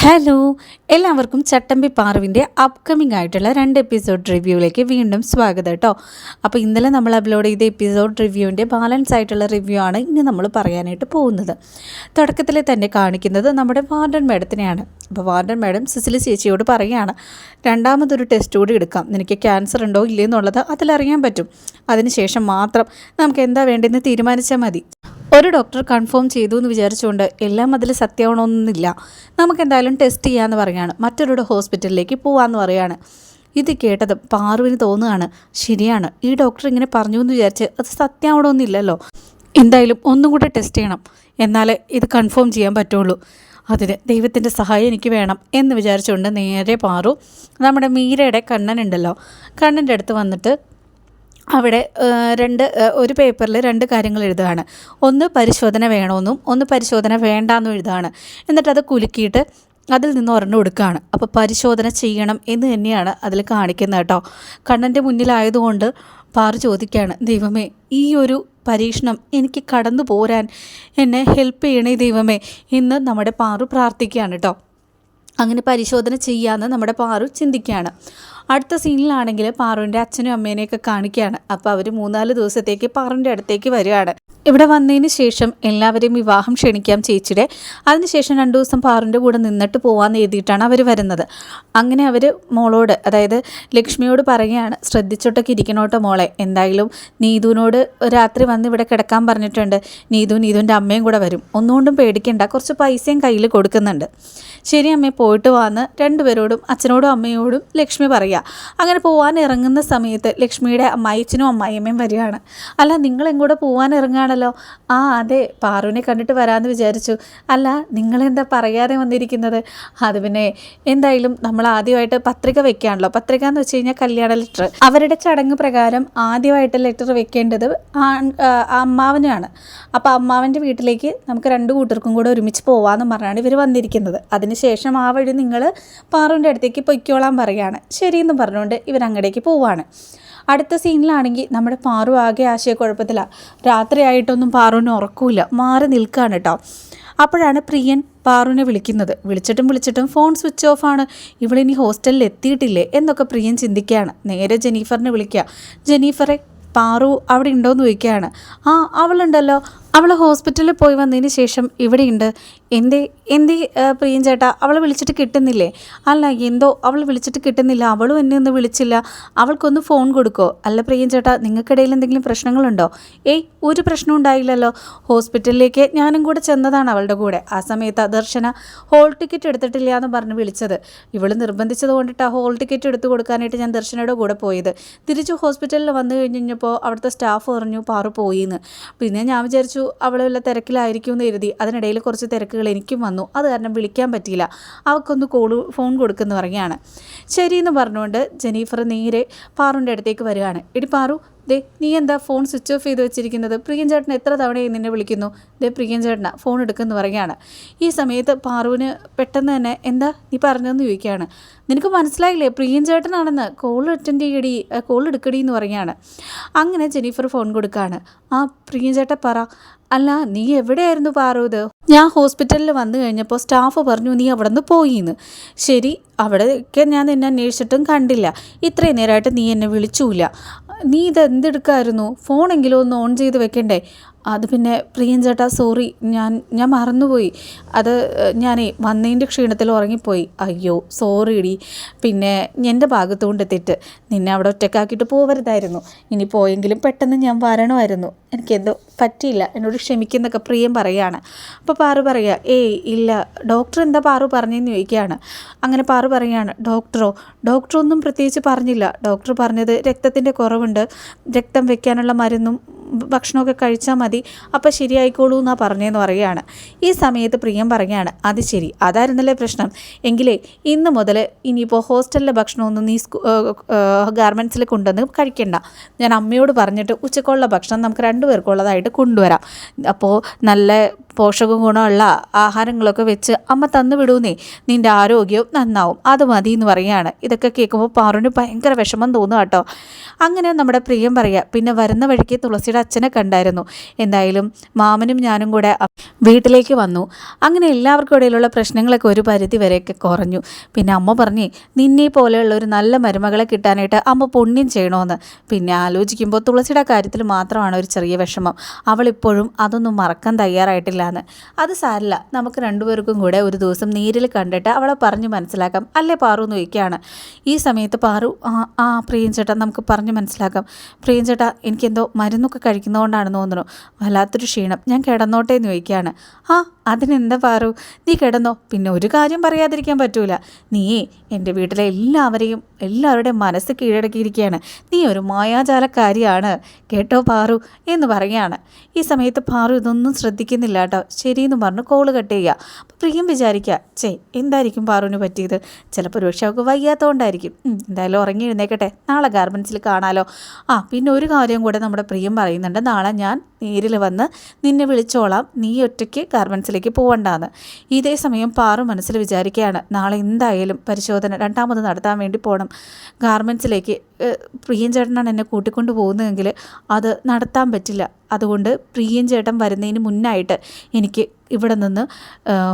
Hello എല്ലാവർക്കും ചട്ടമ്പി പാറുവിന്റെ upcoming ആയിട്ടുള്ള രണ്ട് എപ്പിസോഡ് റിവ്യൂവിലേക്ക് വീണ്ടും സ്വാഗതം കേട്ടോ അപ്പോൾ ഇന്നലെ നമ്മൾ അപ്ലോഡ് ചെയ്ത എപ്പിസോഡ് റിവ്യൂവിന്റെ ബാലൻസ് ആയിട്ടുള്ള റിവ്യൂ ആണ് ഇനി നമ്മൾ പറയാനായിട്ട് പോകുന്നത്. തുടക്കത്തിൽ തന്നെ കാണിക്കുന്നത് നമ്മുടെ വാർഡൻ മേഡത്തിനെയാണ്. അപ്പോൾ വാർഡൻ മേഡം സിസിലി ചേച്ചിയോട് പറയുകയാണ് രണ്ടാമതൊരു ടെസ്റ്റ് കൂടി എടുക്കാം. നിനക്ക് ക്യാൻസർ ഉണ്ടോ ഇല്ലയെന്നുള്ളത് അതിലറിയാൻ പറ്റും. അതിനുശേഷം മാത്രം നമുക്ക് എന്താ വേണ്ടതെന്ന് തീരുമാനിച്ചാൽ മതി. ഒരു ഡോക്ടർ കൺഫേം ചെയ്തു എന്ന് വിചാരിച്ചുകൊണ്ട് എല്ലാം അതിൽ സത്യമാണോന്നില്ല. നമുക്ക് എന്തായാലും ടെസ്റ്റ് ചെയ്യാമെന്ന് പറയുകയാണ്. മറ്റൊരു ഹോസ്പിറ്റലിലേക്ക് പോവാമെന്ന് പറയുകയാണ്. ഇത് കേട്ടത് പാറുവിന് തോന്നുകയാണ്. ശരിയാണ് ഈ ഡോക്ടർ ഇങ്ങനെ പറഞ്ഞു എന്ന് വിചാരിച്ച് അത് സത്യമാവണമെന്നില്ലല്ലോ എന്തായാലും ഒന്നും കൂടെ ടെസ്റ്റ് ചെയ്യണം. എന്നാലേ ഇത് കൺഫേം ചെയ്യാൻ പറ്റുള്ളൂ. അതിന് ദൈവത്തിന്റെ സഹായം എനിക്ക് വേണം എന്ന് വിചാരിച്ചുകൊണ്ട് നേരെ പാറു നമ്മുടെ മീരയുടെ കണ്ണനുണ്ടല്ലോ. കണ്ണന്റെ അടുത്ത് വന്നിട്ട് അവിടെ രണ്ട് ഒരു പേപ്പറിൽ രണ്ട് കാര്യങ്ങൾ എഴുതുകയാണ്. ഒന്ന് പരിശോധന വേണമെന്നും ഒന്ന് പരിശോധന വേണ്ടാന്നും എഴുതുകയാണ്. എന്നിട്ട് അത് കുലുക്കിയിട്ട് അതിൽ നിന്ന് ഒരെണ്ണം എടുക്കുകയാണ്. അപ്പോൾ പരിശോധന ചെയ്യണം എന്ന് തന്നെയാണ് അതിൽ കാണിക്കുന്നത് കേട്ടോ. കണ്ണന്റെ മുന്നിലായതുകൊണ്ട് പാറു ചോദിക്കുകയാണ് ദൈവമേ ഈ ഒരു പരീക്ഷണം എനിക്ക് കടന്നു പോരാൻ എന്നെ ഹെൽപ്പ് ചെയ്യണേ ദൈവമേ ഇന്ന് നമ്മുടെ പാറു പ്രാർത്ഥിക്കുകയാണ് കേട്ടോ. അങ്ങനെ പരിശോധന ചെയ്യാമെന്ന് നമ്മുടെ പാറു ചിന്തിക്കുകയാണ്. അടുത്ത സീനിലാണെങ്കിൽ പാറുവിന്റെ അച്ഛനും അമ്മേനെയൊക്കെ കാണിക്കുകയാണ്. അപ്പോൾ അവർ മൂന്നാൽ ദിവസത്തേക്ക് പാറുവിന്റെ അടുത്തേക്ക് വരികയാണ്. ഇവിടെ വന്നതിന് ശേഷം എല്ലാവരെയും വിവാഹം ക്ഷണിക്കാം ചേച്ചിയുടെ. അതിനുശേഷം രണ്ടു ദിവസം പാറിന്റെ കൂടെ നിന്നിട്ട് പോകാമെന്ന് എഴുതിയിട്ടാണ് അവർ വരുന്നത്. അങ്ങനെ അവർ മോളോട് അതായത് ലക്ഷ്മിയോട് പറയുകയാണ് ശ്രദ്ധിച്ചോട്ടൊക്കെ ഇരിക്കണോട്ടോ മോളെ. എന്തായാലും നീതുവിനോട് രാത്രി വന്ന് ഇവിടെ കിടക്കാൻ പറഞ്ഞിട്ടുണ്ട്. നീതു നീതുവിന്റെ അമ്മയും കൂടെ വരും. ഒന്നുകൊണ്ടും പേടിക്കേണ്ട കുറച്ച് പൈസയും കയ്യിൽ കൊടുക്കുന്നുണ്ട്. ശരി അമ്മേ പോയിട്ട് വാന്ന് രണ്ടുപേരോടും അച്ഛനോടും അമ്മയോടും ലക്ഷ്മി പറയുക അങ്ങനെ പോകാൻ ഇറങ്ങുന്ന സമയത്ത് ലക്ഷ്മിയുടെ അമ്മായിച്ചനും അമ്മായിയമ്മയും വരികയാണ്. അല്ല നിങ്ങളെങ്കൂടെ പോകാൻ ഇറങ്ങുകയാണല്ലോ ആ അതെ പാറുവിനെ കണ്ടിട്ട് വരാമെന്ന് വിചാരിച്ചു. അല്ല നിങ്ങളെന്താ പറയാതെ വന്നിരിക്കുന്നത്? അത് പിന്നെ എന്തായാലും നമ്മൾ ആദ്യമായിട്ട് പത്രിക വെക്കുകയാണല്ലോ പത്രിക എന്ന് വെച്ച് കഴിഞ്ഞാൽ കല്യാണ ലെറ്റർ. അവരുടെ ചടങ്ങ് പ്രകാരം ആദ്യമായിട്ട് ലെറ്റർ വെക്കേണ്ടത് ആ, അമ്മാവനാണ്. അപ്പോൾ അമ്മാവന്റെ വീട്ടിലേക്ക് നമുക്ക് രണ്ട് കൂട്ടർക്കും കൂടെ ഒരുമിച്ച് പോവാമെന്ന് പറഞ്ഞാണ് ഇവർ വന്നിരിക്കുന്നത്. അതിനുശേഷം ആ വഴി നിങ്ങൾ പാറുവിന്റെ അടുത്തേക്ക് പൊയ്ക്കോളാൻ പറയുകയാണ്. ശരിയെന്ന് പറഞ്ഞുകൊണ്ട് ഇവർ അങ്ങടേക്ക് പോവാണ്. അടുത്ത സീനിലാണെങ്കിൽ നമ്മുടെ പാറു ആകെ ആശയക്കുഴപ്പത്തിലാണ് രാത്രിയായിട്ടൊന്നും പാറുവിന് ഉറക്കൂല മാറി നിൽക്കുകയാണ് കേട്ടോ അപ്പോഴാണ് പ്രിയൻ പാറുവിനെ വിളിക്കുന്നത്. വിളിച്ചിട്ടും വിളിച്ചിട്ടും ഫോൺ സ്വിച്ച് ഓഫ് ആണ്. ഇവളിനി ഹോസ്റ്റലിൽ എത്തിയിട്ടില്ലേ എന്നൊക്കെ പ്രിയൻ ചിന്തിക്കുകയാണ്. നേരെ ജെനീഫറിനെ വിളിക്കുക. ജെനീഫറെ പാറു അവിടെ ഉണ്ടോയെന്ന് ചോദിക്കുകയാണ്. ആ അവളുണ്ടല്ലോ. അവൾ ഹോസ്പിറ്റലിൽ പോയി വന്നതിന് ശേഷം ഇവിടെയുണ്ട്. എന്തേ എന്തേ പ്രിയൻ ചേട്ടാ അവളെ വിളിച്ചിട്ട് കിട്ടുന്നില്ലേ? അല്ല എന്തോ അവൾ വിളിച്ചിട്ട് കിട്ടുന്നില്ല. അവളും എന്നെ ഒന്ന് വിളിച്ചില്ല. അവൾക്കൊന്ന് ഫോൺ കൊടുക്കോ. അല്ല പ്രിയൻ ചേട്ടാ നിങ്ങൾക്കിടയിൽ എന്തെങ്കിലും പ്രശ്നങ്ങളുണ്ടോ? ഏയ് ഒരു പ്രശ്നം ഉണ്ടായില്ലല്ലോ. ഹോസ്പിറ്റലിലേക്ക് ഞാനും കൂടെ ചെന്നതാണ് അവളുടെ കൂടെ. ആ സമയത്ത് ദർശന ഹോൾ ടിക്കറ്റ് എടുത്തിട്ടില്ല എന്ന് പറഞ്ഞ് വിളിച്ചത്. ഇവൾ നിർബന്ധിച്ചത് കൊണ്ടിട്ടാ ഹോൾ ടിക്കറ്റ് എടുത്തു കൊടുക്കാനായിട്ട് ഞാൻ ദർശനയുടെ കൂടെ പോയത്. തിരിച്ച് ഹോസ്പിറ്റലിൽ വന്നു കഴിഞ്ഞ് കഴിഞ്ഞപ്പോൾ അവിടുത്തെ സ്റ്റാഫ് പറഞ്ഞു പാറു പോയിന്ന്. പിന്നെ ഞാൻ വിചാരിച്ചു അവൾ വല്ല തിരക്കിലായിരിക്കും എന്ന് എഴുതി. അതിനിടയിൽ കുറച്ച് തിരക്കുകൾ എനിക്കും വന്നു. അത് കാരണം വിളിക്കാൻ പറ്റിയില്ല. അവൾക്കൊന്ന് കോൾ ഫോൺ കൊടുക്കുന്നു പറയുകയാണ്. ശരിയെന്ന് പറഞ്ഞുകൊണ്ട് ജനീഫർ നേരെ പാറുവിന്റെ അടുത്തേക്ക് വരികയാണ്. എടി പാറു ദേ നീ എന്താ ഫോൺ സ്വിച്ച് ഓഫ് ചെയ്ത് വെച്ചിരിക്കുന്നത്? പ്രിയൻ ചേട്ടൻ എത്ര തവണയായി നിന്നെ വിളിക്കുന്നു? ദേ പ്രിയൻ ചേട്ടന ഫോൺ എടുക്കുമെന്ന് പറയുകയാണ്. ഈ സമയത്ത് പാറുവിന് പെട്ടെന്ന് തന്നെ എന്താ നീ പറഞ്ഞതെന്ന് ചോദിക്കുകയാണ്. നിനക്ക് മനസ്സിലായില്ലേ പ്രിയൻ ചേട്ടനാണെന്ന് കോൾ അറ്റൻഡ് ചെയ്യടി കോൾ എടുക്കടി എന്ന് പറയുകയാണ്. അങ്ങനെ ജെനീഫർ ഫോൺ കൊടുക്കുകയാണ്. ആ പ്രിയൻ ചേട്ടൻ പറ അല്ല നീ എവിടെയായിരുന്നു പാറു ഇത്? ഞാൻ ഹോസ്പിറ്റലിൽ വന്നു കഴിഞ്ഞപ്പോൾ സ്റ്റാഫ് പറഞ്ഞു നീ അവിടെ നിന്ന് പോയിന്ന്. ശരി അവിടെയൊക്കെ ഞാൻ നിന്നെ അന്വേഷിച്ചിട്ടും കണ്ടില്ല. ഇത്രയും നേരമായിട്ട് നീ എന്നെ വിളിച്ചൂല. നീ ഇത് എന്തെടുക്കായിരുന്നു ഫോണെങ്കിലും ഒന്ന് ഓൺ ചെയ്ത് വെക്കണ്ടേ? അത് പിന്നെ പ്രിയൻ ചേട്ടാ സോറി ഞാൻ ഞാൻ മറന്നുപോയി. അത് ഞാനേ വന്നതിന്റെ ക്ഷീണത്തിൽ ഉറങ്ങിപ്പോയി. അയ്യോ സോറി ഇടി പിന്നെ എന്റെ ഭാഗത്തുകൊണ്ട് തെറ്റ്. നിന്നെ അവിടെ ഒറ്റക്കാക്കിയിട്ട് പോവരുതായിരുന്നു. ഇനി പോയെങ്കിലും പെട്ടെന്ന് ഞാൻ വരണമായിരുന്നു. എനിക്കെന്തോ പറ്റിയില്ല. എന്നോട് ക്ഷമിക്കുന്നൊക്കെ പ്രിയം പറയാണ്. അപ്പോൾ പാറു പറയുക ഏയ് ഇല്ല. ഡോക്ടർ എന്താ പാറു പറഞ്ഞതെന്ന് ചോദിക്കുകയാണ്. അങ്ങനെ പാറു പറയുകയാണ് ഡോക്ടറോ? ഡോക്ടറൊന്നും പ്രത്യേകിച്ച് പറഞ്ഞില്ല. ഡോക്ടർ പറഞ്ഞത് രക്തത്തിന്റെ കുറവുണ്ട്. രക്തം വെക്കാനുള്ള മരുന്നും ഭക്ഷണമൊക്കെ കഴിച്ചാൽ മതി. അപ്പോൾ ശരിയായിക്കോളൂ എന്നാണ് പറഞ്ഞതെന്ന് പറയുകയാണ്. ഈ സമയത്ത് പ്രിയം പറയുകയാണ് അത് ശരി അതായിരുന്നല്ലേ പ്രശ്നം? എങ്കിലേ ഇന്ന് മുതൽ ഇനിയിപ്പോൾ ഹോസ്റ്റലിലെ ഭക്ഷണമൊന്നും നീ ഗാർമെന്റ്സിൽ കൊണ്ടുവന്ന് കഴിക്കണ്ട. ഞാൻ അമ്മയോട് പറഞ്ഞിട്ട് ഉച്ചക്കുള്ള ഭക്ഷണം നമുക്ക് രണ്ടുപേർക്കുള്ളതായിട്ട് കൊണ്ടുവരാം. അപ്പോൾ നല്ല പോഷക ഗുണമുള്ള ആഹാരങ്ങളൊക്കെ വെച്ച് അമ്മ തന്നു വിടൂന്നേ നിന്റെ ആരോഗ്യവും നന്നാവും. അത് മതി എന്ന് പറയുകയാണ്. ഇതൊക്കെ കേൾക്കുമ്പോൾ പാറുവിന് ഭയങ്കര വിഷമം തോന്നുക കേട്ടോ അങ്ങനെ നമ്മുടെ പ്രിയം പറയുക പിന്നെ വരുന്ന വഴിക്ക് തുളസിയുടെ അച്ഛനെ കണ്ടായിരുന്നു. എന്തായാലും മാമനും ഞാനും കൂടെ വീട്ടിലേക്ക് വന്നു. അങ്ങനെ എല്ലാവർക്കും ഇടയിലുള്ള പ്രശ്നങ്ങളൊക്കെ ഒരു പരിധി വരെയൊക്കെ കുറഞ്ഞു. പിന്നെ അമ്മ പറഞ്ഞു നിന്നെ പോലെയുള്ള ഒരു നല്ല മരുമകളെ കിട്ടാനായിട്ട് അമ്മ പുണ്യം ചെയ്യണമെന്ന് പിന്നെ ആലോചിക്കുമ്പോൾ തുളസിയുടെ കാര്യത്തിൽ മാത്രമാണ് ഒരു ചെറിയ വിഷമം. അവളിപ്പോഴും അതൊന്നും മറക്കാൻ തയ്യാറായിട്ടില്ല എന്ന് അത് സാരില്ല. നമുക്ക് രണ്ടുപേർക്കും കൂടെ ഒരു ദിവസം നേരിൽ കണ്ടിട്ട് അവളെ പറഞ്ഞു മനസ്സിലാക്കാം. അല്ലേ പാറു? എന്ന് ചോദിക്കുകയാണ്. ഈ സമയത്ത് പാറു ആ ആ പ്രിയൻ ചേട്ടാ നമുക്ക് പറഞ്ഞു മനസ്സിലാക്കാം. പ്രിയൻ ചേട്ടാ എനിക്കെന്തോ മരുന്നൊക്കെ കഴിക്കുന്നതുകൊണ്ടാണെന്ന് തോന്നുന്നു. വല്ലാത്തൊരു ക്ഷീണം. ഞാൻ കിടന്നോട്ടെ എന്ന് ചോദിക്കുകയാണ്. ആ അതിനെന്താ പാറു? നീ കിടന്നോ. പിന്നെ ഒരു കാര്യം പറയാതിരിക്കാൻ പറ്റൂല. നീയേ എന്റെ വീട്ടിലെ എല്ലാവരെയും എല്ലാവരുടെയും മനസ്സ് കീഴടക്കിയിരിക്കുകയാണ്. നീ ഒരു മായാജാലക്കാരിയാണ്. കേട്ടോ പാറു? എന്ന് പറയുകയാണ്. ഈ സമയത്ത് പാറു ഇതൊന്നും ശ്രദ്ധിക്കുന്നില്ല കേട്ടോ. ശരിയെന്ന് പറഞ്ഞ് കോൾ കട്ട് ചെയ്യുക. അപ്പോൾ പ്രിയം വിചാരിക്കുക ചേ എന്തായിരിക്കും പാറുവിന് പറ്റിയത്? ചിലപ്പോൾ ഒരുപക്ഷെ അവൾക്ക് വയ്യാത്തതുകൊണ്ടായിരിക്കും എന്തായാലും ഉറങ്ങി എഴുന്നേക്കട്ടെ. നാളെ ഗാർമെൻസിൽ കാണാലോ. ആ പിന്നെ ഒരു കാര്യം കൂടെ നമ്മുടെ പ്രിയം പറയുന്നുണ്ട് നാളെ ഞാൻ നേരിൽ വന്ന് നിന്നെ വിളിച്ചോളാം. നീ ഒറ്റയ്ക്ക് ഗാർമെൻസിലേക്ക് പോകണ്ടാന്ന് ഇതേ സമയം പാറു മനസ്സിൽ വിചാരിക്കുകയാണ് നാളെ എന്തായാലും പരിശോധന രണ്ടാമത് നടത്താൻ വേണ്ടി പോകണം ഗാർമെൻസിലേക്ക് പ്രിയൻ ചേട്ടനാണ് എന്നെ കൂട്ടിക്കൊണ്ട് പോകുന്നതെങ്കിൽ അത് നടത്താൻ പറ്റില്ല. അതുകൊണ്ട് പ്രിയൻ ചേട്ടൻ വരുന്നതിന് മുന്നായിട്ട് എനിക്ക് ഇവിടെ നിന്ന്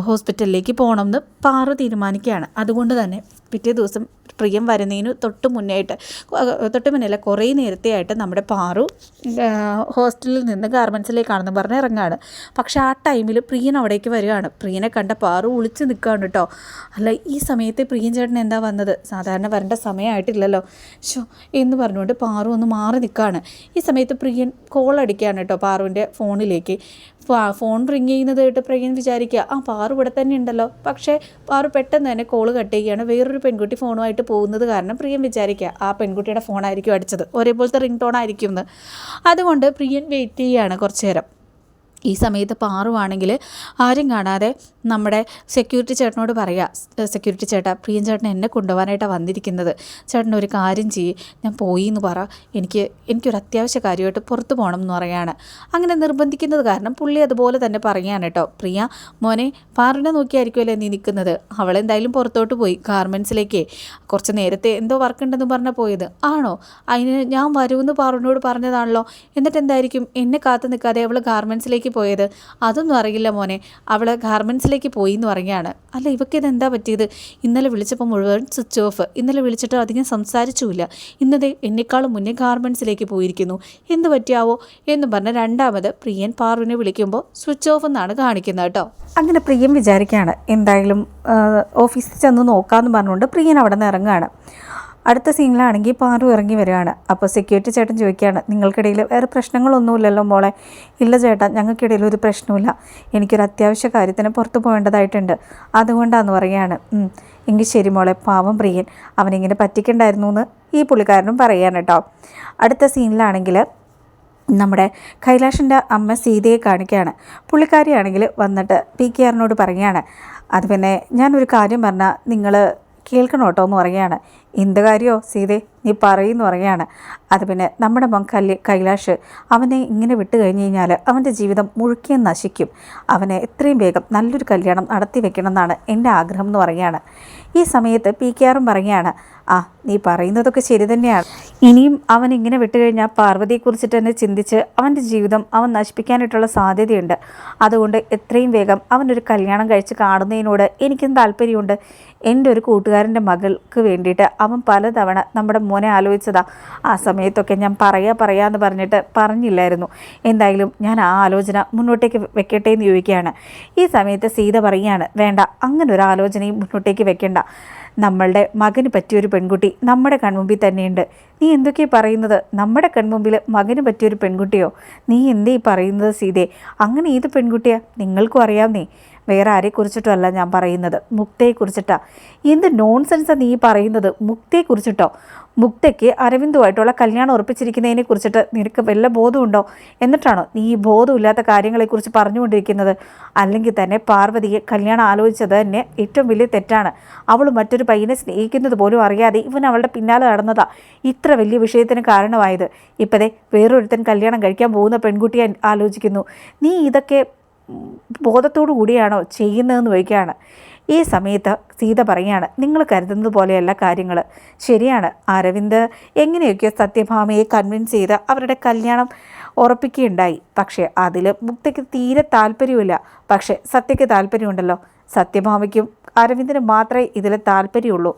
ഹോസ്പിറ്റലിലേക്ക് പോകണമെന്ന് പാറു തീരുമാനിക്കുകയാണ്. അതുകൊണ്ട് തന്നെ പിറ്റേ ദിവസം പ്രിയം വരുന്നതിന് തൊട്ട് മുന്നായിട്ട് തൊട്ട് മുന്നല്ല കുറേ നേരത്തെ ആയിട്ട് നമ്മുടെ പാറു ഹോസ്റ്റലിൽ നിന്ന് ഗാർമെൻസിലേക്കാണെന്ന് പറഞ്ഞ് ഇറങ്ങാണ്. പക്ഷെ ആ ടൈമിൽ പ്രിയൻ അവിടേക്ക് വരികയാണ്. പ്രിയനെ കണ്ട പാറു ഒളിച്ച് നിൽക്കുകയാണ് കേട്ടോ അല്ല ഈ സമയത്ത് പ്രിയൻ ചേട്ടൻ എന്താ വന്നത്? സാധാരണ വരേണ്ട സമയമായിട്ടില്ലല്ലോ. ഷോ എന്ന് പറഞ്ഞുകൊണ്ട് പാറു ഒന്ന് മാറി നിൽക്കുകയാണ്. ഈ സമയത്ത് പ്രിയൻ കോൾ അടിക്കുകയാണ് കേട്ടോ പാറുവിന്റെ ഫോണിലേക്ക്. ഫോൺ റിങ് ചെയ്യുന്നത് കേട്ട് പ്രിയൻ വിചാരിക്കുക ആ പാറു ഇവിടെ തന്നെ ഉണ്ടല്ലോ. പക്ഷേ പാറു പെട്ടെന്ന് തന്നെ കോൾ കട്ട് ചെയ്യുകയാണ്. വേറൊരു പെൺകുട്ടി ഫോണുമായിട്ട് പോകുന്നത് കാരണം പ്രിയൻ വിചാരിക്കുക ആ പെൺകുട്ടിയുടെ ഫോണായിരിക്കും അടിച്ചത്. ഒരേപോലത്തെ റിംഗ് ടോൺ ആയിരിക്കും എന്ന് അതുകൊണ്ട് പ്രിയൻ വെയിറ്റ് ചെയ്യുകയാണ് കുറച്ച് നേരം. ഈ സമയത്ത് പാറുവാണെങ്കിൽ ആരും കാണാതെ നമ്മുടെ സെക്യൂരിറ്റി ചേട്ടനോട് പറയുക സെക്യൂരിറ്റി ചേട്ടാ പ്രിയൻ ചേട്ടൻ എന്നെ കൊണ്ടുപോകാനായിട്ടാണ് വന്നിരിക്കുന്നത്. ചേട്ടൻ ഒരു കാര്യം ചെയ്യ് ഞാൻ പോയി എന്ന് പറ. എനിക്ക് എനിക്കൊരു അത്യാവശ്യ കാര്യമായിട്ട് പുറത്ത് പോകണം എന്ന് പറയാണ്. അങ്ങനെ നിർബന്ധിക്കുന്നത് കാരണം പുള്ളി അതുപോലെ തന്നെ പറയുകയാണ് കേട്ടോ പ്രിയ മോനെ പാറിനെ നോക്കിയായിരിക്കുമല്ലേ നീ നിൽക്കുന്നത് അവളെന്തായാലും പുറത്തോട്ട് പോയി ഗാർമെൻസിലേക്ക് കുറച്ച് നേരത്തെ എന്തോ വർക്ക് ഉണ്ടെന്ന് പറഞ്ഞാൽ പോയത്. ആണോ? അതിന് ഞാൻ വരുമെന്ന് പാറിനോട് പറഞ്ഞതാണല്ലോ. എന്നിട്ട് എന്തായിരിക്കും? എന്നെ കാത്തു നിൽക്കാതെ അവൾ ഗാർമെന്റ്സിലേക്ക് പോയത്? അതൊന്നും അറിയില്ല മോനെ. അവൾ ഗാർമെൻസിലേക്ക് പോയി എന്ന് പറയുകയാണ്. അല്ല ഇവക്ക് ഇതെന്താ പറ്റിയത്? ഇന്നലെ വിളിച്ചപ്പോൾ മുഴുവൻ സ്വിച്ച് ഓഫ്. ഇന്നലെ വിളിച്ചിട്ട് അധികം സംസാരിച്ചുമില്ല ഇന്നതേ എന്നെക്കാളും മുന്നേ ഗാർമെൻസിലേക്ക് പോയിരിക്കുന്നു. എന്ത് പറ്റിയാവോ എന്ന് പറഞ്ഞ രണ്ടാമത് പ്രിയൻ പാർവിനെ വിളിക്കുമ്പോൾ സ്വിച്ച് ഓഫ് എന്നാണ് കാണിക്കുന്നത് കേട്ടോ. അങ്ങനെ പ്രിയം വിചാരിക്കുകയാണ്. എന്തായാലും ഓഫീസിൽ ചെന്ന് നോക്കാമെന്ന് പറഞ്ഞുകൊണ്ട് പ്രിയൻ അവിടെ നിന്ന് ഇറങ്ങുകയാണ്. അടുത്ത സീനിലാണെങ്കിൽ പാറു ഇറങ്ങി വരികയാണ്. അപ്പോൾ സെക്യൂരിറ്റി ചേട്ടൻ ചോദിക്കുകയാണ് നിങ്ങൾക്കിടയിൽ വേറെ പ്രശ്നങ്ങളൊന്നുമില്ലല്ലോ മോളെ? ഇല്ല ചേട്ടാ ഞങ്ങൾക്കിടയിൽ ഒരു പ്രശ്നമില്ല എനിക്കൊരു അത്യാവശ്യ കാര്യത്തിന് പുറത്ത് പോകേണ്ടതായിട്ടുണ്ട്. അതുകൊണ്ടാന്ന് പറയുകയാണ്. "ഉം, എങ്കിൽ ശരി മോളെ പാവം പ്രിയൻ. അവനിങ്ങനെ പറ്റിക്കണ്ടായിരുന്നു എന്ന് ഈ പുള്ളിക്കാരനും പറയുകയാണ് കേട്ടോ. അടുത്ത സീനിലാണെങ്കിൽ നമ്മുടെ കൈലാഷിന്റെ അമ്മ സീതയെ കാണിക്കുകയാണ്. പുള്ളിക്കാരിയാണെങ്കിൽ വന്നിട്ട് പി കെ ആറിനോട് പറയുകയാണ് അത് പിന്നെ ഞാനൊരു കാര്യം പറഞ്ഞാൽ നിങ്ങൾ കേൾക്കണം കേട്ടോ എന്ന് പറയുകയാണ്. എന്ത് കാര്യമോ സീതേ? നീ പറയുന്നു പറയാണ് അത് പിന്നെ നമ്മുടെ മകൻ കല്യ കൈലാഷ് അവനെ ഇങ്ങനെ വിട്ടു കഴിഞ്ഞ് കഴിഞ്ഞാൽ അവന്റെ ജീവിതം മുഴുക്കിയും നശിക്കും. അവനെ എത്രയും വേഗം നല്ലൊരു കല്യാണം നടത്തി വെക്കണമെന്നാണ് എന്റെ ആഗ്രഹം എന്ന് പറയുകയാണ്. ഈ സമയത്ത് പി കെ ആറും പറയുകയാണ് ആ നീ പറയുന്നതൊക്കെ ശരി തന്നെയാണ്. ഇനിയും അവൻ ഇങ്ങനെ വിട്ടു വിട്ടുകഴിഞ്ഞാൽ പാർവതിയെക്കുറിച്ചിട്ട് തന്നെ ചിന്തിച്ച് അവന്റെ ജീവിതം അവൻ നശിപ്പിക്കാനായിട്ടുള്ള സാധ്യതയുണ്ട്. അതുകൊണ്ട് എത്രയും വേഗം അവനൊരു കല്യാണം കഴിച്ച് കാണുന്നതിനോട് എനിക്കും താല്പര്യമുണ്ട്. എന്റെ ഒരു കൂട്ടുകാരന്റെ മകൾക്ക് വേണ്ടിയിട്ട് അവൻ പലതവണ നമ്മുടെ മോനെ ആലോചിച്ചതാ. ആ സമയത്തൊക്കെ ഞാൻ പറയാ പറയാന്ന് പറഞ്ഞിട്ട് പറഞ്ഞില്ലായിരുന്നു. എന്തായാലും ഞാൻ ആ ആലോചന മുന്നോട്ടേക്ക് വെക്കട്ടെ എന്ന് ചോദിക്കുകയാണ്. ഈ സമയത്ത് സീത പറയുകയാണ് വേണ്ട അങ്ങനെ ഒരു ആലോചനയും മുന്നോട്ടേക്ക് വെക്കണ്ട. നമ്മളുടെ മകന് പറ്റിയൊരു പെൺകുട്ടി നമ്മുടെ കൺമുമ്പിൽ തന്നെയുണ്ട്. നീ എന്തൊക്കെയാ പറയുന്നത്? നമ്മുടെ കൺമുമ്പിൽ മകന് പറ്റിയൊരു പെൺകുട്ടിയോ? നീ എന്തേ പറയുന്നത് സീതേ? അങ്ങനെ ഏത് പെൺകുട്ടിയാ? നിങ്ങൾക്കും അറിയാവുന്നേ. വേറെ ആരെക്കുറിച്ചിട്ടല്ല ഞാൻ പറയുന്നത്. മുക്തയെക്കുറിച്ചിട്ടാണ് എന്ത് നോൺസെൻസാണ് നീ പറയുന്നത്? മുക്തയെക്കുറിച്ചിട്ടോ മുക്തയ്ക്ക് അരവിന്ദുമായിട്ടുള്ള കല്യാണം ഉറപ്പിച്ചിരിക്കുന്നതിനെ കുറിച്ചിട്ട് നിനക്ക് വല്ല ബോധമുണ്ടോ? എന്നിട്ടാണോ നീ ഈ ബോധമില്ലാത്ത കാര്യങ്ങളെക്കുറിച്ച് പറഞ്ഞുകൊണ്ടിരിക്കുന്നത്? അല്ലെങ്കിൽ തന്നെ പാർവതിയെ കല്യാണം ആലോചിച്ചത് തന്നെ ഏറ്റവും വലിയ തെറ്റാണ്. അവൾ മറ്റൊരു പയ്യനെ സ്നേഹിക്കുന്നത് പോലും അറിയാതെ ഇവൻ അവളുടെ പിന്നാലെ നടന്നതാ. ഇത്ര വലിയ വിഷയത്തിന് കാരണമായത്. ഇപ്പതേ വേറൊരുത്തൻ കല്യാണം കഴിക്കാൻ പോകുന്ന പെൺകുട്ടിയെ ആലോചിക്കുന്നു. നീ ഇതൊക്കെ ബോധത്തോടു കൂടിയാണോ ചെയ്യുന്നതെന്ന് ചോദിക്കുകയാണ്. ഈ സമയത്ത് സീത പറയാണ് നിങ്ങൾ കരുതുന്നത് പോലെയല്ല കാര്യങ്ങൾ ശരിയാണ് അരവിന്ദ് എങ്ങനെയൊക്കെ സത്യഭാമയെ കൺവിൻസ് ചെയ്ത് അവരുടെ കല്യാണം ഉറപ്പിക്കുകയുണ്ടായി. പക്ഷേ അതിൽ മുക്തയ്ക്ക് തീരെ താല്പര്യമില്ല പക്ഷേ സത്യയ്ക്ക് താല്പര്യമുണ്ടല്ലോ. സത്യഭാമയ്ക്കും അരവിന്ദിന് മാത്രമേ ഇതിൽ താല്പര്യമുള്ളൂ.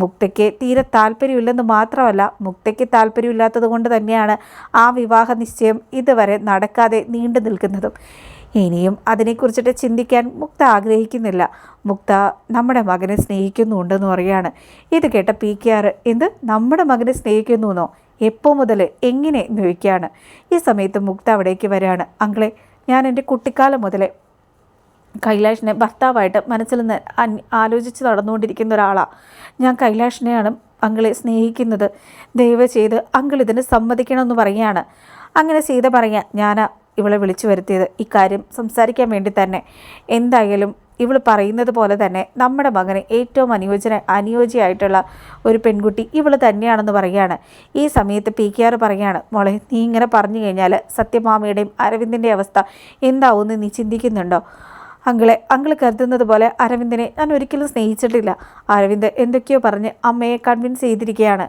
മുക്തയ്ക്ക് തീരെ താല്പര്യമില്ലെന്ന് മാത്രമല്ല മുക്തയ്ക്ക് താല്പര്യമില്ലാത്തത് കൊണ്ട് തന്നെയാണ് ആ വിവാഹ നിശ്ചയം ഇതുവരെ നടക്കാതെ നീണ്ടു നിൽക്കുന്നതും ഇനിയും അതിനെക്കുറിച്ചിട്ട് ചിന്തിക്കാൻ മുക്ത ആഗ്രഹിക്കുന്നില്ല. മുക്ത നമ്മുടെ മകനെ സ്നേഹിക്കുന്നുണ്ടെന്ന് പറയാണ് ഇത് കേട്ട പി കെ ആർ എന്ത്? നമ്മുടെ മകനെ സ്നേഹിക്കുന്നു എന്നോ എപ്പോൾ മുതൽ എങ്ങനെ എന്ന് ചോദിക്കുകയാണ് ഈ സമയത്ത് മുക്ത അവിടേക്ക് വരികയാണ്. അങ്കിളെ ഞാൻ എന്റെ കുട്ടിക്കാലം മുതലേ കൈലാഷിനെ ഭർത്താവായിട്ട് മനസ്സിൽ നിന്ന് ആലോചിച്ച് നടന്നുകൊണ്ടിരിക്കുന്ന ഒരാളാണ് ഞാൻ കൈലാഷിനെയാണ് അങ്കിളെ സ്നേഹിക്കുന്നത്. ദയവ് ചെയ്ത് അങ്കിൾ ഇതിന് സമ്മതിക്കണമെന്ന് പറയുകയാണ്. അങ്ങനെ സീത പറയാം ഞാൻ ഇവളെ വിളിച്ചു വരുത്തിയത്. ഇക്കാര്യം സംസാരിക്കാൻ വേണ്ടി തന്നെ. എന്തായാലും ഇവൾ പറയുന്നത് പോലെ തന്നെ നമ്മുടെ മകന് ഏറ്റവും അനുയോജ്യന അനുയോജ്യമായിട്ടുള്ള ഒരു പെൺകുട്ടി ഇവൾ തന്നെയാണെന്ന് പറയുകയാണ്. ഈ സമയത്ത് പി. കെ. ആർ പറയുകയാണ് മോളെ നീ ഇങ്ങനെ പറഞ്ഞു കഴിഞ്ഞാൽ സത്യമാമയുടെയും അരവിന്ദിന്റെ അവസ്ഥ എന്താവുമെന്ന് നീ ചിന്തിക്കുന്നുണ്ടോ? അങ്കിളെ അങ്കിൾ കരുതുന്നത് പോലെ അരവിന്ദിനെ ഞാൻ ഒരിക്കലും സ്നേഹിച്ചിട്ടില്ല. അരവിന്ദ് എന്തൊക്കെയോ പറഞ്ഞ് അമ്മയെ കൺവിൻസ് ചെയ്തിരിക്കുകയാണ്.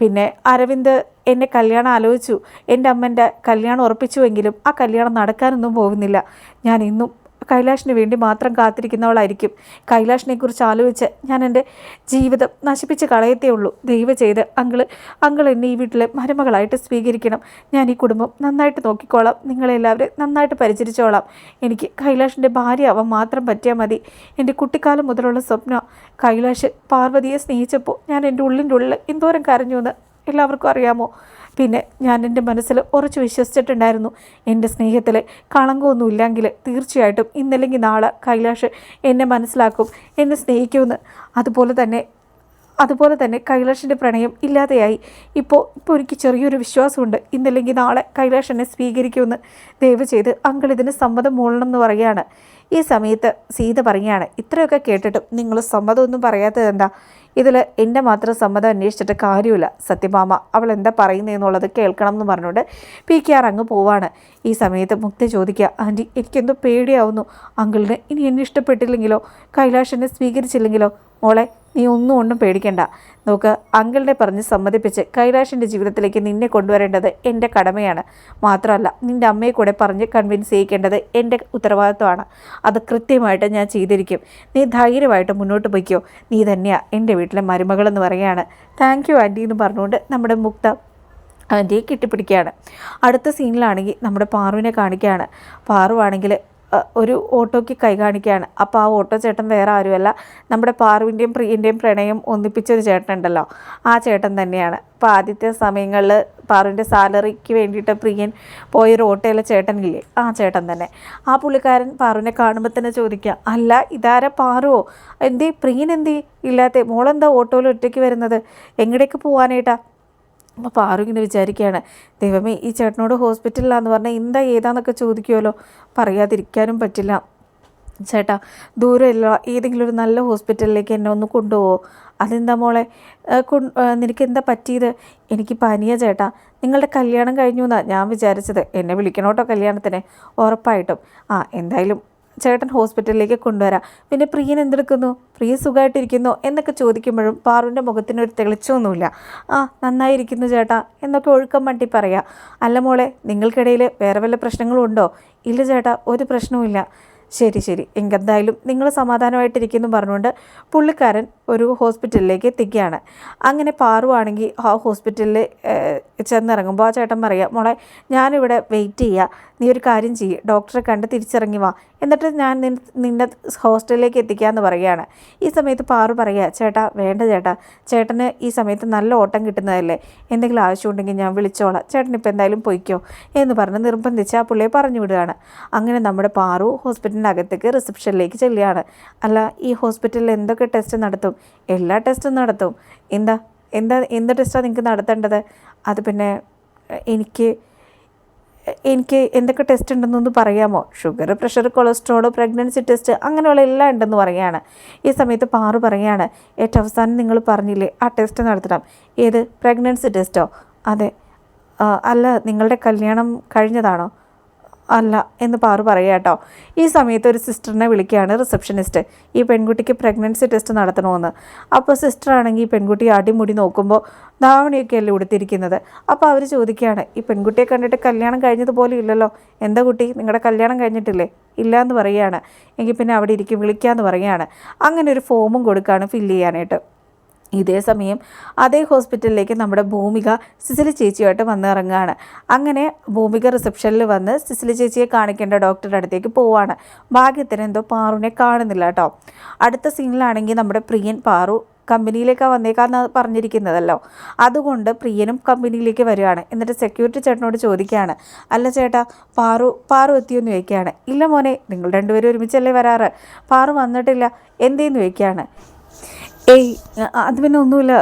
പിന്നെ അരവിന്ദ് എന്നെ കല്യാണം ആലോചിച്ചു. എന്റെ അമ്മന്റെ കല്യാണം ഉറപ്പിച്ചുവെങ്കിലും ആ കല്യാണം നടക്കാനൊന്നും പോകുന്നില്ല. ഞാൻ ഇന്നും കൈലാഷിന് വേണ്ടി മാത്രം കാത്തിരിക്കുന്നവളായിരിക്കും. കൈലാഷിനെക്കുറിച്ച് ആലോചിച്ച് ഞാൻ എന്റെ ജീവിതം നശിപ്പിച്ച് കളയത്തേ ഉള്ളൂ. ദയവ് ചെയ്ത് അങ്കിൾ അങ്കിൾ എന്നെ ഈ വീട്ടിലെ മരുമകളായിട്ട് സ്വീകരിക്കണം. ഞാൻ ഈ കുടുംബം നന്നായിട്ട് നോക്കിക്കോളാം. നിങ്ങളെല്ലാവരും നന്നായിട്ട് പരിചരിച്ചോളാം. എനിക്ക് കൈലാഷിന്റെ ഭാര്യ അവൻ മാത്രം പറ്റിയാൽ മതി. എന്റെ കുട്ടിക്കാലം മുതലുള്ള സ്വപ്നം കൈലാഷ് പാർവതിയെ സ്നേഹിച്ചപ്പോൾ ഞാൻ എന്റെ ഉള്ളിന്റെ ഉള്ളിൽ എന്തോരം കരഞ്ഞു എന്ന് എല്ലാവർക്കും അറിയാമോ? പിന്നെ ഞാൻ എന്റെ മനസ്സിൽ ഉറച്ചു വിശ്വസിച്ചിട്ടുണ്ടായിരുന്നു. എന്റെ സ്നേഹത്തിൽ കളങ്കമൊന്നുമില്ലെങ്കിൽ തീർച്ചയായിട്ടും ഇന്നല്ലെങ്കിൽ നാളെ കൈലാഷ് എന്നെ മനസ്സിലാക്കും എന്നെ സ്നേഹിക്കുമെന്ന്. അതുപോലെ തന്നെ അതുപോലെ തന്നെ കൈലാഷിന്റെ പ്രണയം ഇല്ലാതെയായി. ഇപ്പോൾ ഇപ്പോൾ എനിക്ക് ചെറിയൊരു വിശ്വാസമുണ്ട്. ഇന്നല്ലെങ്കിൽ നാളെ കൈലാഷ് എന്നെ സ്വീകരിക്കുമെന്ന് ദയവ് ചെയ്ത് അങ്കിൾ ഇതിന് സമ്മതം മൂളണം എന്ന് പറയുകയാണ്. ഈ സമയത്ത് സീത പറയുകയാണ് ഇത്രയൊക്കെ കേട്ടിട്ടും നിങ്ങൾ സമ്മതമൊന്നും പറയാത്തത് എന്താ? ഇതിൽ എന്റെ മാത്രം സമ്മതം അന്വേഷിച്ചിട്ട് കാര്യമില്ല. സത്യഭാമ അവൾ എന്താ പറയുന്നതെന്നുള്ളത് കേൾക്കണം എന്ന് പറഞ്ഞുകൊണ്ട് പി കെ ആർ അങ്ങ് പോവാണ്. ഈ സമയത്ത് മുക്തി ചോദിക്കുക ആന്റി എനിക്കെന്തോ പേടിയാവുന്നു. അങ്കിളിന് ഇനി എന്നെ ഇഷ്ടപ്പെട്ടില്ലെങ്കിലോ? കൈലാഷ് സ്വീകരിച്ചില്ലെങ്കിലോ? മോളെ നീ ഒന്നും ഒന്നും പേടിക്കണ്ട. നോക്ക് അങ്കിളിനെ പറഞ്ഞ് സമ്മതിപ്പിച്ച് കൈലാഷിന്റെ ജീവിതത്തിലേക്ക് നിന്നെ കൊണ്ടുവരേണ്ടത് എന്റെ കടമയാണ്. മാത്രമല്ല നിന്റെ അമ്മയെ കൂടെ പറഞ്ഞ് കൺവിൻസ് ചെയ്യിക്കേണ്ടത് എന്റെ ഉത്തരവാദിത്വമാണ്. അത് കൃത്യമായിട്ട് ഞാൻ ചെയ്തിരിക്കും. നീ ധൈര്യമായിട്ട് മുന്നോട്ട് പോയിക്കോ. നീ തന്നെയാണ് എന്റെ വീട്ടിലെ മരുമകളെന്ന് പറയുകയാണ്. താങ്ക് യു ആന്റി എന്ന് പറഞ്ഞുകൊണ്ട് നമ്മുടെ മുക്ത ആന്റിയെ കെട്ടിപ്പിടിക്കുകയാണ്. അടുത്ത സീനിലാണെങ്കിൽ നമ്മുടെ പാറുവിനെ കാണിക്കുകയാണ്. പാറുവാണെങ്കിൽ ഒരു ഓട്ടോയ്ക്ക് കൈ കാണിക്കുകയാണ്. അപ്പോൾ ആ ഓട്ടോ ചേട്ടൻ വേറെ ആരുമല്ല. നമ്മുടെ പാർവിന്റെയും പ്രിയന്റെയും പ്രണയം ഒന്നിപ്പിച്ചൊരു ചേട്ടൻ ഉണ്ടല്ലോ. ആ ചേട്ടൻ തന്നെയാണ്. അപ്പോൾ ആദ്യത്തെ സമയങ്ങളിൽ പാറുവിന്റെ സാലറിക്ക് വേണ്ടിയിട്ട് പ്രിയൻ പോയൊരു ഓട്ടോയിലെ ചേട്ടനില്ലേ? ആ ചേട്ടൻ തന്നെ. ആ പുള്ളിക്കാരൻ പാറുവിനെ കാണുമ്പോൾ തന്നെ ചോദിക്കുക അല്ല ഇതാരെ പാറുവോ എന്തേ പ്രിയൻ എന്തേ? ഇല്ലാത്ത മോളെന്താ ഓട്ടോയിൽ ഒറ്റയ്ക്ക് വരുന്നത്? എങ്ങടേക്ക് പോകാനായിട്ടാ അപ്പോൾ പാറു ഇങ്ങനെ വിചാരിക്കുകയാണ് ദൈവമേ ഈ ചേട്ടനോട് ഹോസ്പിറ്റലിലാന്ന് പറഞ്ഞാൽ എന്താ ഏതാന്നൊക്കെ ചോദിക്കുമല്ലോ പറയാതിരിക്കാനും പറ്റില്ല. ചേട്ടാ ദൂരമില്ല ഏതെങ്കിലും ഒരു നല്ല ഹോസ്പിറ്റലിലേക്ക് എന്നെ ഒന്ന് കൊണ്ടുപോകുമോ അതെന്താ മോളെ? നിനക്ക് എന്താ പറ്റിയത്? എനിക്ക് പനിയ ചേട്ടാ. നിങ്ങളുടെ കല്യാണം കഴിഞ്ഞു എന്നാണ് ഞാൻ വിചാരിച്ചത്. എന്നെ വിളിക്കണോട്ടോ കല്യാണത്തിന്. ഉറപ്പായിട്ടും. ആ എന്തായാലും ചേട്ടൻ ഹോസ്പിറ്റലിലേക്ക് കൊണ്ടുവരാം. പിന്നെ പ്രിയൻ എന്തെടുക്കുന്നു? പ്രിയ സുഖമായിട്ടിരിക്കുന്നു എന്നൊക്കെ ചോദിക്കുമ്പോഴും പാറുവിന്റെ മുഖത്തിന് ഒരു തെളിച്ചൊന്നുമില്ല. ആ നന്നായിരിക്കുന്നു ചേട്ടാ എന്നൊക്കെ ഒഴുക്കം മട്ടി പറയാം. അല്ല മോളെ നിങ്ങൾക്കിടയിൽ വേറെ വല്ല പ്രശ്നങ്ങളും ഉണ്ടോ ഇല്ല ചേട്ടാ ഒരു പ്രശ്നവുമില്ല. ശരി ശരി. എങ്കെന്തായാലും നിങ്ങൾ സമാധാനമായിട്ടിരിക്കുന്നു പറഞ്ഞുകൊണ്ട് പുള്ളിക്കാരൻ ഒരു ഹോസ്പിറ്റലിലേക്ക് എത്തിക്കുകയാണ്. അങ്ങനെ പാറുവാണെങ്കിൽ ആ ഹോസ്പിറ്റലിൽ ചെന്നിറങ്ങുമ്പോൾ ആ ചേട്ടൻ പറയാം മോളെ ഞാനിവിടെ വെയിറ്റ് ചെയ്യുക നീ ഒരു കാര്യം ചെയ്യ്. ഡോക്ടറെ കണ്ട് തിരിച്ചിറങ്ങി വാ. എന്നിട്ട് ഞാൻ നിന്നെ ഹോസ്റ്റലിലേക്ക് എത്തിക്കാമെന്ന് പറയുകയാണ്. ഈ സമയത്ത് പാറു പറയുക ചേട്ടാ വേണ്ട ചേട്ടാ. ചേട്ടന് ഈ സമയത്ത് നല്ല ഓട്ടം കിട്ടുന്നതല്ലേ? എന്തെങ്കിലും ആവശ്യമുണ്ടെങ്കിൽ ഞാൻ വിളിച്ചോളാം. ചേട്ടൻ ഇപ്പോൾ എന്തായാലും പൊയ്ക്കോ. എന്ന് പറഞ്ഞ് നിർബന്ധിച്ച് ആ പുള്ളിയെ പറഞ്ഞു വിടുകയാണ്. അങ്ങനെ നമ്മുടെ പാറു ഹോസ്പിറ്റലിന്റെ അകത്തേക്ക് റിസപ്ഷനിലേക്ക് ചെല്ലുകയാണ്. അല്ല ഈ ഹോസ്പിറ്റലിൽ എന്തൊക്കെ ടെസ്റ്റ് നടത്തും? എല്ലാ ടെസ്റ്റും നടത്തും. എന്താ? എന്താ? എന്ത് ടെസ്റ്റാണ് നിങ്ങൾക്ക് നടത്തേണ്ടത്? അത് പിന്നെ എനിക്ക് എനിക്ക് എന്തൊക്കെ ടെസ്റ്റ് ഉണ്ടെന്നൊന്ന് പറയാമോ? Sugar pressure cholesterol pregnancy test അങ്ങനെയുള്ള എല്ലാം ഉണ്ടെന്ന് പറയുകയാണ്. ഈ സമയത്ത് പാറു പറയുകയാണ് ഏറ്റവും അവസാനം നിങ്ങൾ പറഞ്ഞില്ലേ ആ ടെസ്റ്റ് നടത്തണം. ഏത്? പ്രഗ്നൻസി ടെസ്റ്റോ അതെ. അല്ല നിങ്ങളുടെ കല്യാണം കഴിഞ്ഞതാണോ? അല്ല എന്ന് പാറു പറയുക കേട്ടോ. ഈ സമയത്ത് ഒരു സിസ്റ്ററിനെ വിളിക്കുകയാണ് റിസപ്ഷനിസ്റ്റ്. ഈ പെൺകുട്ടിക്ക് പ്രഗ്നൻസി ടെസ്റ്റ് നടത്തണമെന്ന്. അപ്പോൾ സിസ്റ്റർ ആണെങ്കിൽ ഈ പെൺകുട്ടി അടിമുടി നോക്കുമ്പോൾ ധാവണിയൊക്കെ അല്ലേ ഉടുത്തിരിക്കുന്നത്? അപ്പോൾ അവർ ചോദിക്കുകയാണ് ഈ പെൺകുട്ടിയെ കണ്ടിട്ട് കല്യാണം കഴിഞ്ഞതുപോലെ ഇല്ലല്ലോ? എന്താ കുട്ടി? നിങ്ങളുടെ കല്യാണം കഴിഞ്ഞിട്ടില്ലേ? ഇല്ല എന്ന് പറയുകയാണ്. എങ്കിൽ പിന്നെ അവിടെ ഇരിക്കും വിളിക്കാമെന്ന് പറയുകയാണ്. അങ്ങനെ ഒരു ഫോമും കൊടുക്കുകയാണ് ഫില്ല് ചെയ്യാനായിട്ട്. ഇതേ സമയം അതേ ഹോസ്പിറ്റലിലേക്ക് നമ്മുടെ ഭൂമിക സിസിലി ചേച്ചിയായിട്ട് വന്നിറങ്ങുകയാണ് അങ്ങനെ ഭൂമിക റിസപ്ഷനിൽ വന്ന് സിസിലി ചേച്ചിയെ കാണിക്കേണ്ട ഡോക്ടറുടെ അടുത്തേക്ക് പോവാണ്. ഭാഗ്യത്തിന് എന്തോ പാറുവിനെ കാണുന്നില്ല കേട്ടോ. അടുത്ത സീനിലാണെങ്കിൽ നമ്മുടെ പ്രിയൻ പാറു കമ്പനിയിലേക്കാണ് വന്നേക്കാന്ന് പറഞ്ഞിരിക്കുന്നതല്ലോ. അതുകൊണ്ട് പ്രിയനും കമ്പനിയിലേക്ക് വരികയാണ്. എന്നിട്ട് സെക്യൂരിറ്റി ചേട്ടനോട് ചോദിക്കുകയാണ്. അല്ല ചേട്ടാ പാറു പാറു എത്തിയെന്ന് ചോദിക്കുകയാണ്. ഇല്ല മോനെ നിങ്ങൾ രണ്ടുപേരും ഒരുമിച്ചല്ലേ വരാറ്? പാറു വന്നിട്ടില്ല. എന്തേന്ന് ചോദിക്കുകയാണ്. ഏയ് അത് പിന്നെ ഒന്നുമില്ല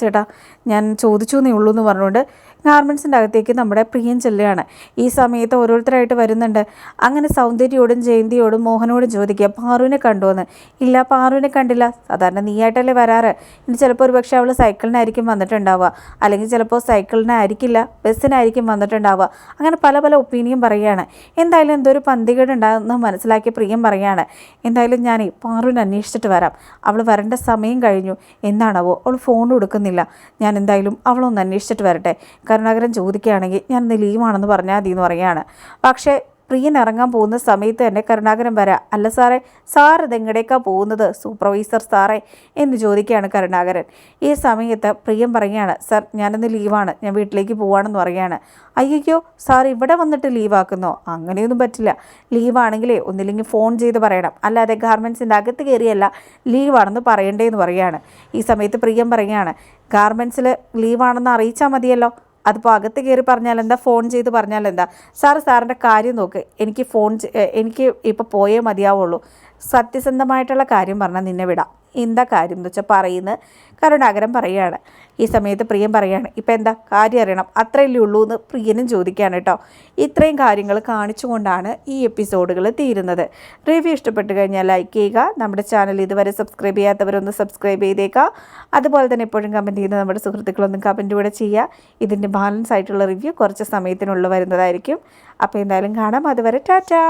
ചേട്ടാ. ഞാൻ ചോദിച്ചു എന്നേ ഉള്ളൂ എന്ന് പറഞ്ഞുകൊണ്ട് ഗാർമെൻസിന്റെ അകത്തേക്ക് നമ്മുടെ പ്രിയൻ ചെല്ലുകയാണ്. ഈ സമയത്ത് ഓരോരുത്തരായിട്ട് വരുന്നുണ്ട്. അങ്ങനെ സൗന്ദര്യയോടും ജയന്തിയോടും മോഹനോടും ചോദിക്കുക പാറുവിനെ കണ്ടുവന്ന് ഇല്ല പാറുവിനെ കണ്ടില്ല. സാധാരണ നീയായിട്ടല്ലേ വരാറ്? ഇനി ചിലപ്പോൾ ഒരു പക്ഷേ അവൾ സൈക്കിളിനായിരിക്കും വന്നിട്ടുണ്ടാവുക. അല്ലെങ്കിൽ ചിലപ്പോൾ സൈക്കിളിനായിരിക്കില്ല ബസ്സിനായിരിക്കും വന്നിട്ടുണ്ടാവുക. അങ്ങനെ പല പല ഒപ്പീനിയൻ പറയുകയാണ്. എന്തായാലും എന്തോ ഒരു പന്തികേട് ഉണ്ടാകുന്ന മനസ്സിലാക്കിയ പ്രിയം പറയുകയാണ്. എന്തായാലും ഞാൻ പാറുവിനെ അന്വേഷിച്ചിട്ട് വരാം. അവൾ വരേണ്ട സമയം കഴിഞ്ഞു. എന്താണാവോ? അവൾ ഫോൺ കൊടുക്കുന്നില്ല. ഞാൻ എന്തായാലും അവളൊന്ന് അന്വേഷിച്ചിട്ട് വരട്ടെ. കരുണാകരൻ ചോദിക്കുകയാണെങ്കിൽ ഞാൻ ഇന്ന് ലീവാണെന്ന് പറഞ്ഞാൽ മതി എന്ന് പറയുകയാണ്. പക്ഷേ പ്രിയൻ ഇറങ്ങാൻ പോകുന്ന സമയത്ത് തന്നെ കരുണാകരൻ വരാം. അല്ല സാറേ സാർ ഇതെങ്ങടേക്കാണ് പോകുന്നത്? സൂപ്പർവൈസർ സാറേ എന്ന് ചോദിക്കുകയാണ് കരുണാകരൻ. ഈ സമയത്ത് പ്രിയൻ പറയുകയാണ് സാർ ഞാനിന്ന് ലീവാണ്. ഞാൻ വീട്ടിലേക്ക് പോവാണെന്ന് പറയുകയാണ്. അയ്യോ സാർ ഇവിടെ വന്നിട്ട് ലീവാക്കുന്നോ? അങ്ങനെയൊന്നും പറ്റില്ല. ലീവാണെങ്കിലേ ഒന്നില്ലെങ്കിൽ ഫോൺ ചെയ്ത് പറയണം. അല്ലാതെ ഗാർമെൻസിന്റെ അകത്ത് കയറിയല്ല ലീവാണെന്ന് പറയണ്ടേ എന്ന് പറയുകയാണ്. ഈ സമയത്ത് പ്രിയം പറയുകയാണ് ഗാർമെൻസിൽ ലീവാണെന്ന് അറിയിച്ചാൽ മതിയല്ലോ. അതിപ്പോൾ അകത്ത് കയറി പറഞ്ഞാൽ എന്താ ഫോൺ ചെയ്ത് പറഞ്ഞാൽ എന്താ സാറ് സാറിന്റെ കാര്യം നോക്ക്. എനിക്ക് ഫോൺ എനിക്ക് ഇപ്പോൾ പോയേ മതിയാവുള്ളൂ. സത്യസന്ധമായിട്ടുള്ള കാര്യം പറഞ്ഞാൽ നിന്നെ വിടാം. എന്താ കാര്യം എന്ന് വെച്ചാൽ പറയുന്നത് കരുണാകരൻ പറയുകയാണ്. ഈ സമയത്ത് പ്രിയൻ പറയുകയാണ് ഇപ്പം എന്താ കാര്യം അറിയണം? അത്രയല്ലേ ഉള്ളൂ എന്ന് പ്രിയനും ചോദിക്കുകയാണ് കേട്ടോ. ഇത്രയും കാര്യങ്ങൾ കാണിച്ചുകൊണ്ടാണ് ഈ എപ്പിസോഡുകൾ തീരുന്നത്. റിവ്യൂ ഇഷ്ടപ്പെട്ട് കഴിഞ്ഞാൽ ലൈക്ക് ചെയ്യുക നമ്മുടെ ചാനൽ ഇതുവരെ സബ്സ്ക്രൈബ് ചെയ്യാത്തവരൊന്ന് സബ്സ്ക്രൈബ് ചെയ്തേക്കുക. അതുപോലെ തന്നെ എപ്പോഴും കമന്റ് ചെയ്യുന്ന നമ്മുടെ സുഹൃത്തുക്കളൊന്നും കമന്റ് കൂടെ ചെയ്യുക. ഇതിന്റെ ബാലൻസ് ആയിട്ടുള്ള റിവ്യൂ കുറച്ച് സമയത്തിനുള്ളിൽ വരുന്നതായിരിക്കും. അപ്പോൾ എന്തായാലും കാണാം. അതുവരെ ടാറ്റാ!